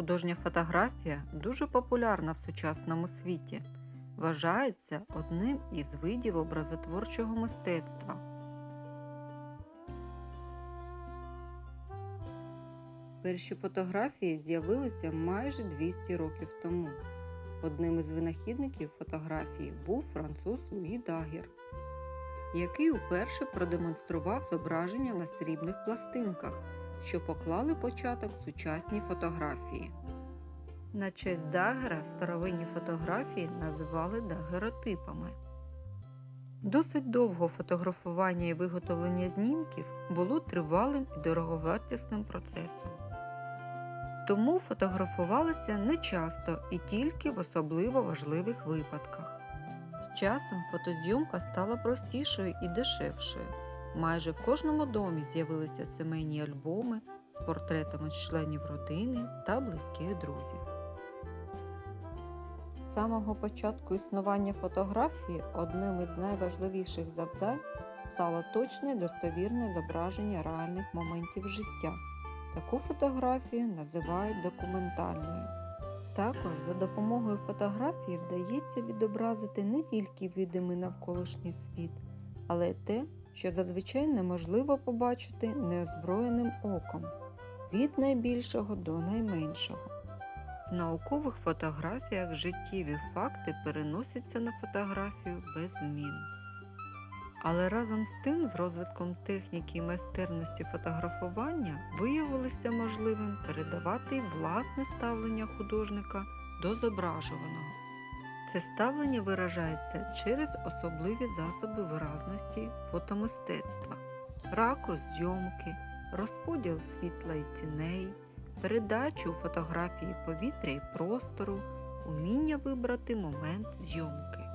Художня фотографія дуже популярна в сучасному світі. Вважається одним із видів образотворчого мистецтва. Перші фотографії з'явилися майже 200 років тому. Одним із винахідників фотографії був француз Луї Дагер, який уперше продемонстрував зображення на срібних пластинках, що поклали початок сучасній фотографії. На честь Дагера старовинні фотографії називали дагеротипами. Досить довго фотографування і виготовлення знімків було тривалим і дороговартісним процесом. Тому фотографувалися не часто і тільки в особливо важливих випадках. З часом фотозйомка стала простішою і дешевшою. Майже в кожному домі з'явилися сімейні альбоми з портретами членів родини та близьких друзів. З самого початку існування фотографії одним із найважливіших завдань стало точне достовірне зображення реальних моментів життя. Таку фотографію називають документальною. Також за допомогою фотографії вдається відобразити не тільки видимий навколишній світ, але й те, що зазвичай неможливо побачити неозброєним оком від найбільшого до найменшого. В наукових фотографіях життєві факти переносяться на фотографію без змін. Але разом з тим, з розвитком техніки і майстерності фотографування виявилося можливим передавати власне ставлення художника до зображуваного. Це ставлення виражається через особливі засоби виразності фотомистецтва, ракурс зйомки, розподіл світла і ціней, передачу фотографії повітря і простору, уміння вибрати момент зйомки.